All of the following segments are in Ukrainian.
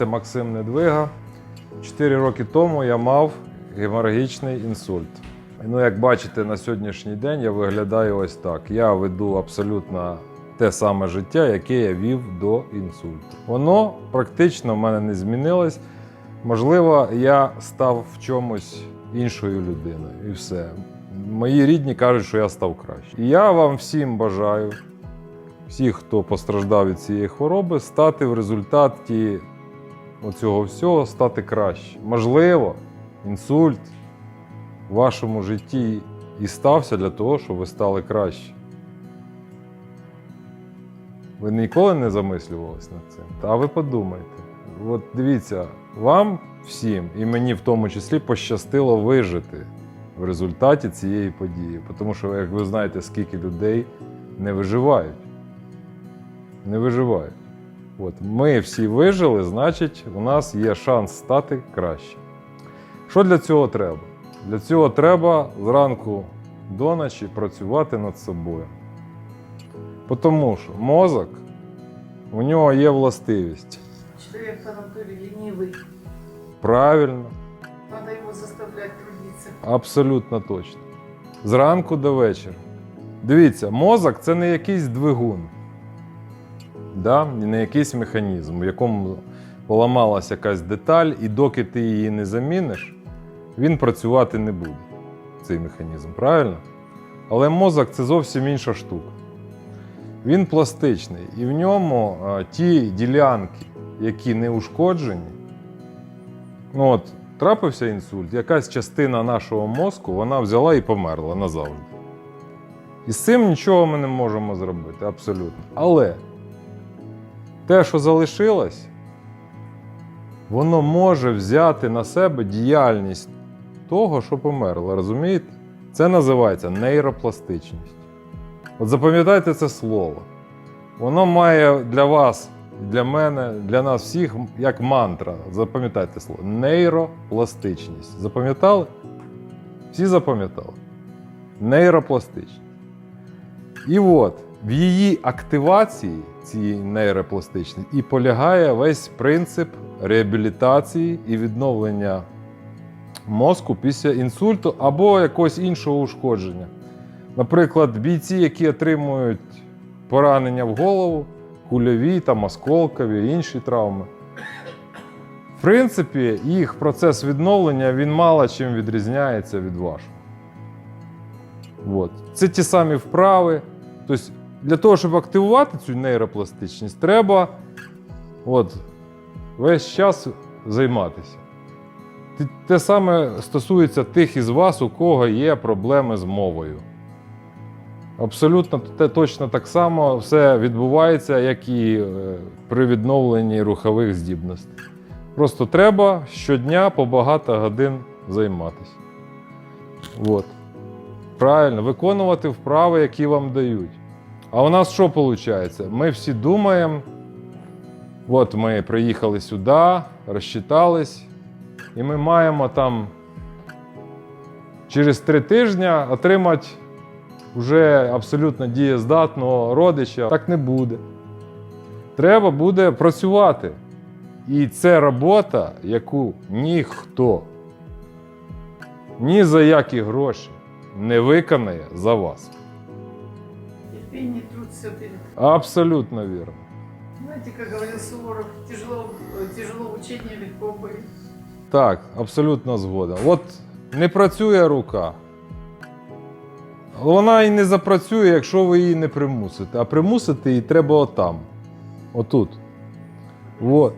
Це Максим Недвига. Чотири роки тому я мав геморрагічний інсульт. Ну, як бачите, на сьогоднішній день я виглядаю ось так. Я веду абсолютно те саме життя, яке я вів до інсульту. Воно практично в мене не змінилось. Можливо, я став в чомусь іншою людиною, і все. Мої рідні кажуть, що я став краще. І я вам всім бажаю, всіх, хто постраждав від цієї хвороби, стати в результаті оцього всього, стати краще. Можливо, інсульт в вашому житті і стався для того, щоб ви стали краще. Ви ніколи не замислювались над цим? А ви подумайте. От дивіться, вам всім, і мені в тому числі, пощастило вижити в результаті цієї події. Тому що, як ви знаєте, скільки людей не виживають. Не виживають. От ми всі вижили, значить, у нас є шанс стати краще. Що для цього треба? Для цього треба зранку до ночі працювати над собою. Тому що мозок, у нього є властивість. Человек по натуре ленивый. Правильно, Надо его заставлять трудиться. абсолютно точно. Зранку до вечора. Дивіться, мозок це не якийсь двигун, да? не якийсь механізм, в якому поламалась якась деталь, і доки ти її не заміниш, він працювати не буде. Цей механізм, правильно? Але мозок це зовсім інша штука. Він пластичний, і в ньому ті ділянки, які не ушкоджені, ну от, трапився інсульт, якась частина нашого мозку вона взяла і померла назавжди. І з цим нічого ми не можемо зробити, абсолютно. Але те, що залишилось, воно може взяти на себе діяльність того, що померло. Розумієте? Це називається нейропластичність. От запам'ятайте це слово. Воно має для вас, для мене, для нас всіх як мантра. Запам'ятайте слово. Нейропластичність. Запам'ятали? Всі запам'ятали? Нейропластичність. І от в її активації цієї нейропластичності і полягає весь принцип реабілітації і відновлення мозку після інсульту або якогось іншого ушкодження. Наприклад, бійці, які отримують поранення в голову, кульові, там, осколкові, інші травми. В принципі, їх процес відновлення він мало чим відрізняється від вашого. От. Це ті самі вправи. Тобто, для того, щоб активувати цю нейропластичність, треба от, весь час займатися. Те- саме стосується тих із вас, у кого є проблеми з мовою. Абсолютно те, точно так само все відбувається, як і е, при відновленні рухових здібностей. Просто треба щодня по багато годин займатися. От. Правильно, виконувати вправи, які вам дають. А у нас що виходить? Ми всі думаємо, от ми приїхали сюди, розчитались, і ми маємо там через три тижні отримати вже абсолютно дієздатного родича. Так не буде. Треба буде працювати. І це робота, яку ніхто ні за які гроші не виконає за вас. Терпение, труд, все перед. Абсолютно вірно. Знаете, как говорил Суворов, тяжело, э, тяжело учение, легко бой. Так, абсолютно згода. От не працює рука. Вона і не запрацює, якщо ви її не примусите. А примусити її треба отам. Отут. От.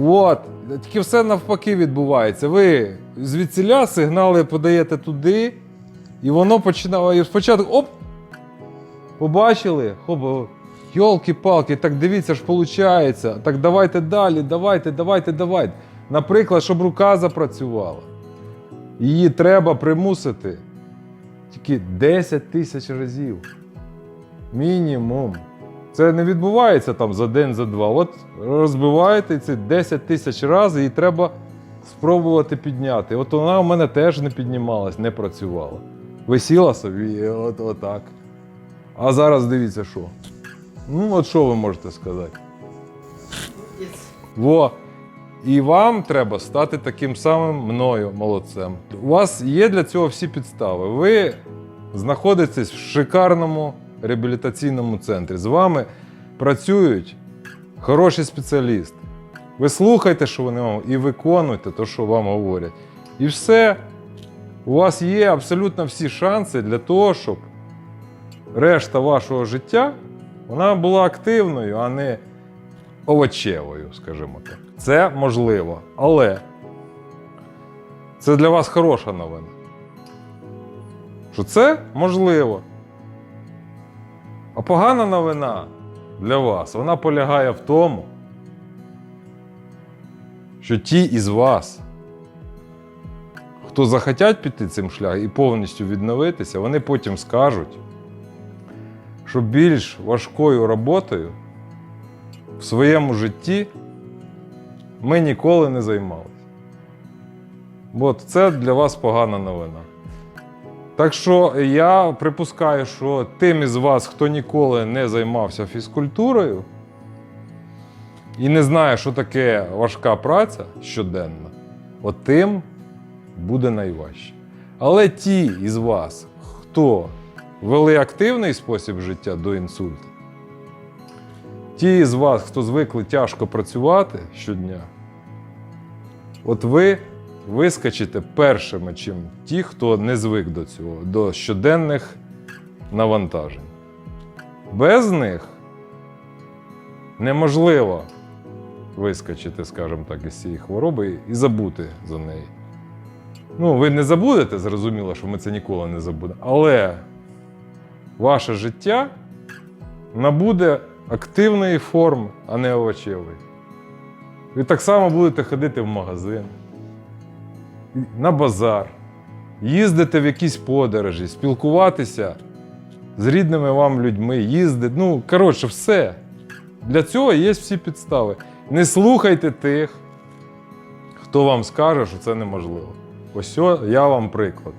От. Тільки все навпаки відбувається. Ви звідсіля сигнали подаєте туди, і воно починає. Спочатку оп! Побачили? Хоп, йолки-палки, так дивіться ж, виходить. Так давайте далі, давайте, давайте, давайте. Наприклад, щоб рука запрацювала. Її треба примусити тільки 10 тисяч разів. Мінімум. Це не відбувається там за день, за два. От розбиваєте це 10 тисяч разів і треба спробувати підняти. От вона у мене теж не піднімалась, не працювала. Висіла собі, от, отак. А зараз дивіться, що. Ну, от що ви можете сказати? Во. І вам треба стати таким самим мною молодцем. У вас є для цього всі підстави. Ви знаходитесь в шикарному реабілітаційному центрі. З вами працюють хороші спеціалісти. Ви слухайте, що вони вам, і виконуйте те, що вам говорять. І все. У вас є абсолютно всі шанси для того, щоб решта вашого життя вона була активною, а не овочевою, скажімо так. Це можливо, але це для вас хороша новина. Що це можливо. А погана новина для вас, вона полягає в тому, що ті із вас, хто захотять піти цим шляхом і повністю відновитися, вони потім скажуть, що більш важкою роботою в своєму житті ми ніколи не займалися. От це для вас погана новина. Так що я припускаю, що тим із вас, хто ніколи не займався фізкультурою і не знає, що таке важка праця щоденна, от тим буде найважче. Але ті із вас, хто вели активний спосіб життя до інсульту, ті з вас, хто звикли тяжко працювати щодня, от ви вискочите першими, чим ті, хто не звик до цього, до щоденних навантажень. Без них неможливо вискочити, скажімо так, із цієї хвороби і забути за неї. Ну, ви не забудете, зрозуміло, що ми це ніколи не забудемо. Але ваше життя набуде активної форми, а не овочевої. Ви так само будете ходити в магазин, на базар, їздити в якісь подорожі, спілкуватися з рідними вам людьми, їздити. Ну, коротше, все. Для цього є всі підстави. Не слухайте тих, хто вам скаже, що це неможливо. Ось я вам приклад.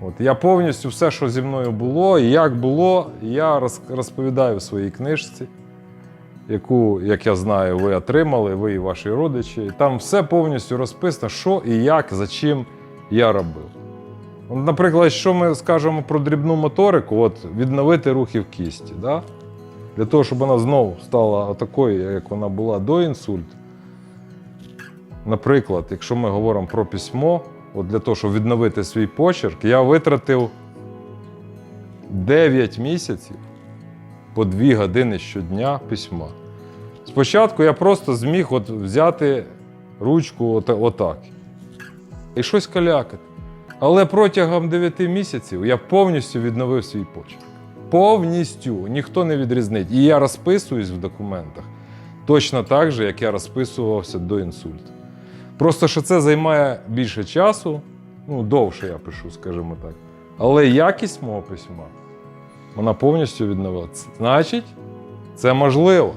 От я повністю все, що зі мною було, і як було, я розповідаю в своїй книжці, яку, як я знаю, ви отримали, ви і ваші родичі. Там все повністю розписано, що і як, за чим я робив. Наприклад, що ми скажемо про дрібну моторику, от відновити рухи в кісті. Да? Для того, щоб вона знову стала такою, як вона була до інсульту. Наприклад, якщо ми говоримо про письмо, от для того, щоб відновити свій почерк, я витратив 9 місяців по 2 години щодня письма. Спочатку я просто зміг от взяти ручку от, отак і щось калякати. Але протягом 9 місяців я повністю відновив свій почерк. Повністю ніхто не відрізнить. І я розписуюсь в документах точно так же, як я розписувався до інсульту. Просто що це займає більше часу, ну, довше я пишу, скажімо так. Але якість мого письма, вона повністю відновилася. Значить, це можливо.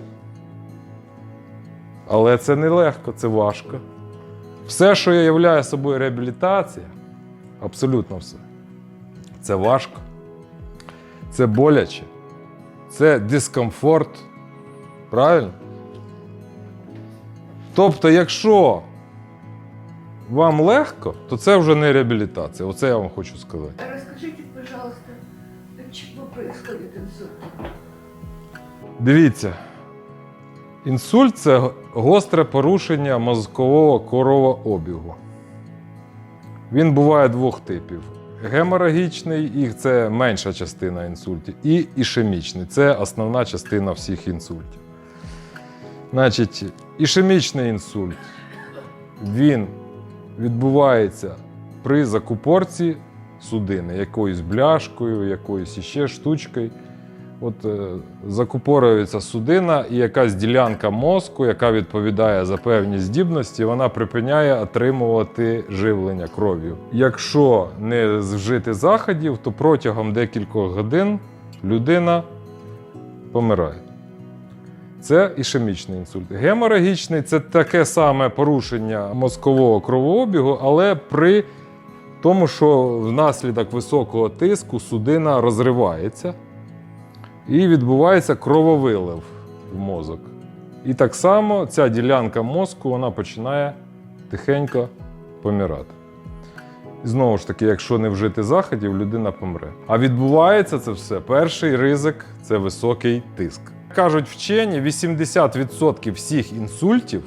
Але це не легко, це важко. Все, що являє собою реабілітація, абсолютно все, це важко, це боляче, це дискомфорт. Правильно? Тобто, якщо вам легко, то це вже не реабілітація. Оце я вам хочу сказати. Расскажите, пожалуйста, от чего происходит инсульт? Дивіться, інсульт це гостре порушення мозкового кровообігу. Він буває двох типів: геморагічний, і це менша частина інсультів, і ішемічний це основна частина всіх інсультів. Значить, ішемічний інсульт він відбувається при закупорці судини якоюсь бляшкою, якоюсь іще штучкою. От е, закупорюється судина, і якась ділянка мозку, яка відповідає за певні здібності, вона припиняє отримувати живлення кров'ю. Якщо не вжити заходів, то протягом декількох годин людина помирає. Це ішемічний інсульт. Геморагічний це таке саме порушення мозкового кровообігу, але при тому, що внаслідок високого тиску судина розривається і відбувається крововилив в мозок. І так само ця ділянка мозку вона починає тихенько помирати. І знову ж таки, якщо не вжити заходів, людина помре. А відбувається це все. Перший ризик це високий тиск. Кажуть вчені, 80% всіх інсультів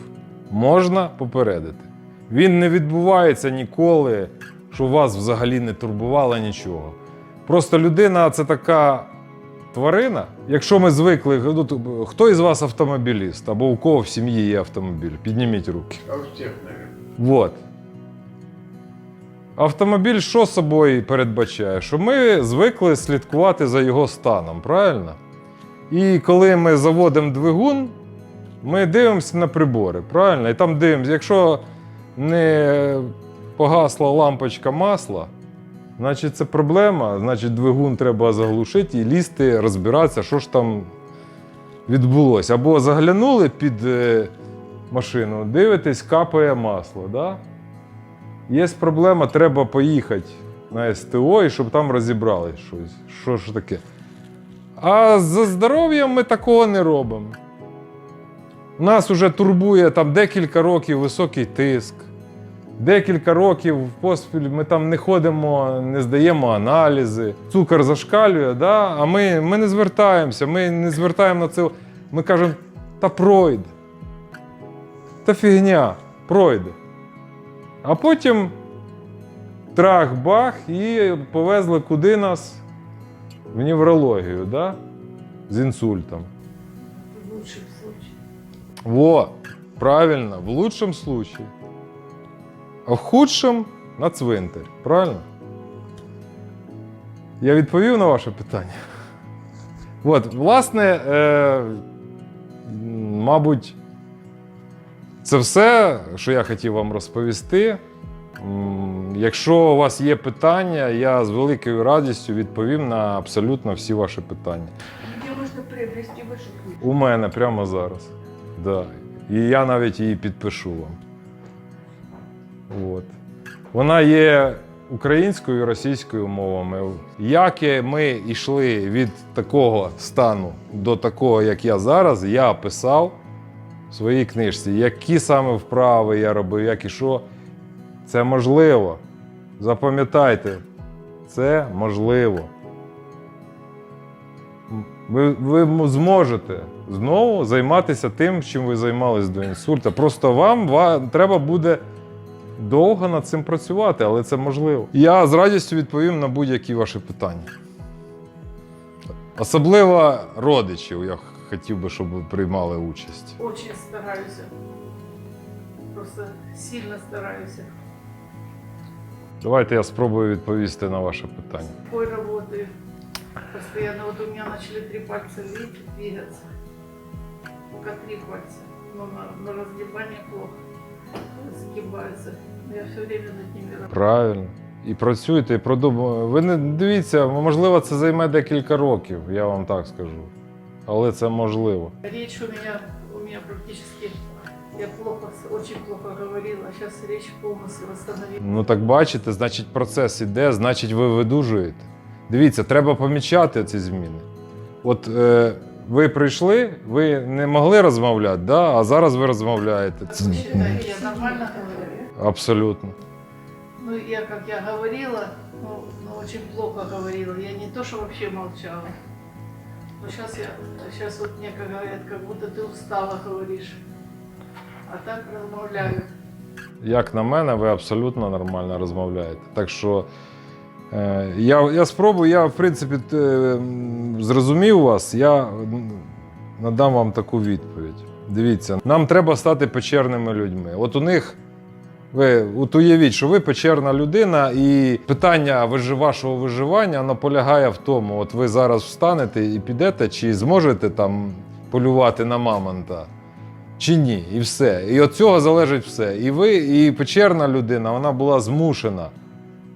можна попередити. Він не відбувається ніколи, що вас взагалі не турбувало нічого. Просто людина це така тварина. Якщо ми звикли, ну, хто із вас автомобіліст або у кого в сім'ї є автомобіль? Підніміть руки. А у всех. Вот. Автомобіль що собою передбачає? Що ми звикли слідкувати за його станом, правильно? І коли ми заводимо двигун, ми дивимося на прибори, правильно? І там дивимося, якщо не погасла лампочка масла, значить це проблема, значить двигун треба заглушити і лізти, розбиратися, що ж там відбулося. Або заглянули під е, машину, дивитесь, капає масло. Да? Є проблема, треба поїхати на СТО і щоб там розібрали щось. Що ж таке? А за здоров'ям ми такого не робимо. Нас уже турбує там декілька років високий тиск. Декілька років поспіль ми там не ходимо, не здаємо аналізи. Цукор зашкалює, да? а ми, ми не звертаємося, ми не звертаємо на це. Ми кажемо, та пройде. Та фігня, пройде. А потім трах-бах і повезли куди нас? В неврологію, да? з інсультом. В лучшем случае. Во, правильно, в лучшем случае. А в худшем на цвинтар. Правильно? Я відповів на ваше питання. От, власне, е, мабуть, це все, що я хотів вам розповісти. Якщо у вас є питання, я з великою радістю відповім на абсолютно всі ваші питання. Где можно приобрести вашу книгу? У мене прямо зараз. Да. І я навіть її підпишу вам. От. Вона є українською і російською мовами. Як ми йшли від такого стану до такого, як я зараз, я описав в своїй книжці, які саме вправи я робив, як і що. Це можливо. Запам'ятайте, це можливо. Ви, ви зможете знову займатися тим, чим ви займались до інсульта. Просто вам, ва- треба буде довго над цим працювати, але це можливо. Я з радістю відповім на будь-які ваші питання. Особливо родичів, я хотів би, щоб ви приймали участь. Очень стараюсь. Просто сильно стараюсь. Давайте я спробую відповісти на ваше питання. Такой работы. Постоянно вот у меня начали три пальца видите, двигаться. Пока три пальца. Но на, на разгибание плохо. Загибаются. Но я все время над ними работаю. Правильно. І працюйте, і продумуйте. Ви не дивіться, можливо, це займе декілька років, я вам так скажу. Але це можливо. Речь у меня, у меня практически, я плохо, очень плохо говорила, сейчас речь полностью восстановилась. Ну так бачите, значить процес іде, значить ви видужуєте. Дивіться, треба помічати ці зміни. От е, ви прийшли, ви не могли розмовляти, да? а зараз ви розмовляєте. Как Це- вы считаете, я нормально говорю? Абсолютно. Ну, я, как я говорила, ну, ну, очень плохо говорила. Я не то, что вообще молчала. Но сейчас я, сейчас вот мне как говорят, как будто ты устала говоришь. А так размовляю. Як на мене, ви абсолютно нормально розмовляєте. Так що е, я, я спробую, я в принципі т- зрозумів вас, я надам вам таку відповідь. Дивіться, нам треба стати печерними людьми. От у них. Ви от уявіть, що ви печерна людина, і питання вашого виживання воно полягає в тому: от ви зараз встанете і підете, чи зможете там полювати на мамонта, чи ні, і все. І від цього залежить все. І ви, і печерна людина, вона була змушена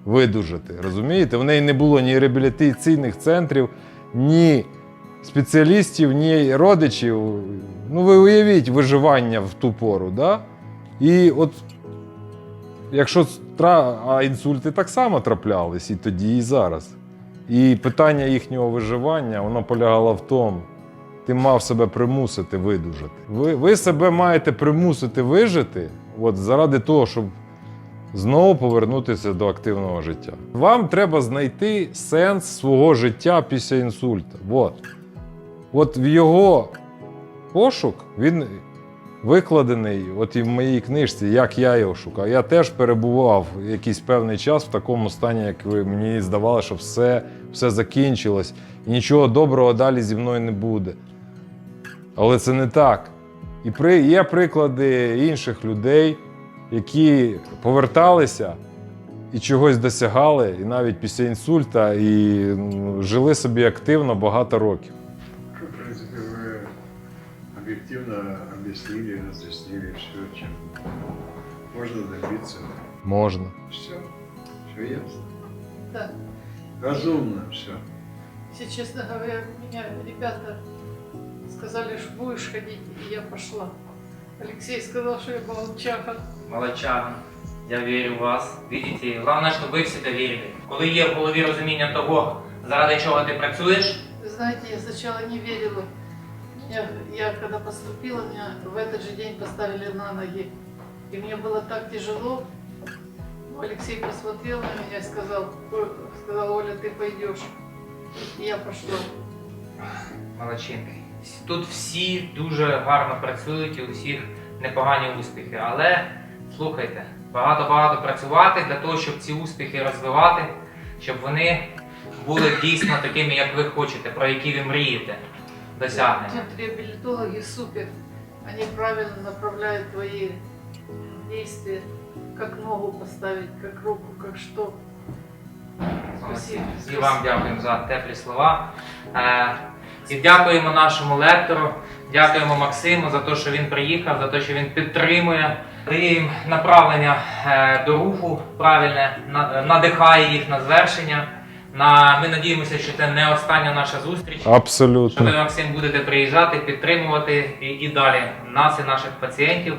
видужати. Розумієте? В неї не було ні реабілітаційних центрів, ні спеціалістів, ні родичів. Ну, ви уявіть виживання в ту пору. Да? І от якщо а інсульти так само траплялись і тоді, і зараз. І питання їхнього виживання воно полягало в тому, ти мав себе примусити видужати. Ви, ви себе маєте примусити вижити от заради того, щоб знову повернутися до активного життя. Вам треба знайти сенс свого життя після інсульта. От. От в його пошук він викладений от і в моїй книжці, як я його шукав. Я теж перебував якийсь певний час в такому стані, як ви мені здавалося, що все, все закінчилось, і нічого доброго далі зі мною не буде. Але це не так. І при, є приклади інших людей, які поверталися і чогось досягали, і навіть після інсульта, і м, жили собі активно багато років. Ну, В принципе, вы объективно объяснили, разъяснили все, чем можно добиться. Можна. Все, все ясно. Да. Разумно все. Если честно говоря, меня ребята сказали, что будешь ходить, и я пошла. Алексей сказал, что я молчаха. Молодчага. Я вірю в вас. Видите, головне, щоб ви всі довірили. Коли є в голові розуміння того, заради чого ти працюєш, Вы знаете, я сначала не верила. Меня, я когда поступила, меня в этот же день поставили на ноги. И мне было так тяжело. Но Алексей посмотрел на меня и сказал, «Ой», сказал, Оля, ты пойдешь. И я пошла. молодчинки. Тут всі дуже гарно працюють і у всіх непогані успіхи. Але слухайте, багато-багато працювати для того, щоб ці успіхи розвивати, щоб вони були дійсно такими, як ви хочете, про які ви мрієте. Досягнення. Тут реабилитологи супер. Они правильно направляют твои действия. Как ногу поставить, как руку, как что. Спасибо. І вам дякуємо за теплі слова. І дякуємо нашому лектору, дякуємо Максиму за те, що він приїхав, за те, що він підтримує, дає їм направлення е, до руху правильне, надихає їх на звершення. На, ми надіємося, що це не остання наша зустріч. Що ви, Абсолютно. Максим, будете приїжджати, підтримувати і, і далі нас і наших пацієнтів.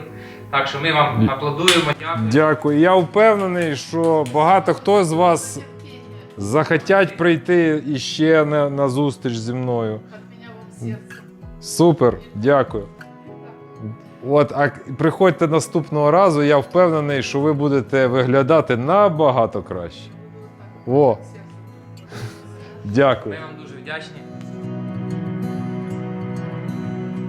Так що ми вам аплодуємо. Дякую. Дякую. Я впевнений, що багато хто з вас. Захотять прийти іще на, на зустріч зі мною. Супер, дякую. От, а приходьте наступного разу, я впевнений, що ви будете виглядати набагато краще. О, дякую. Ми вам дуже вдячні.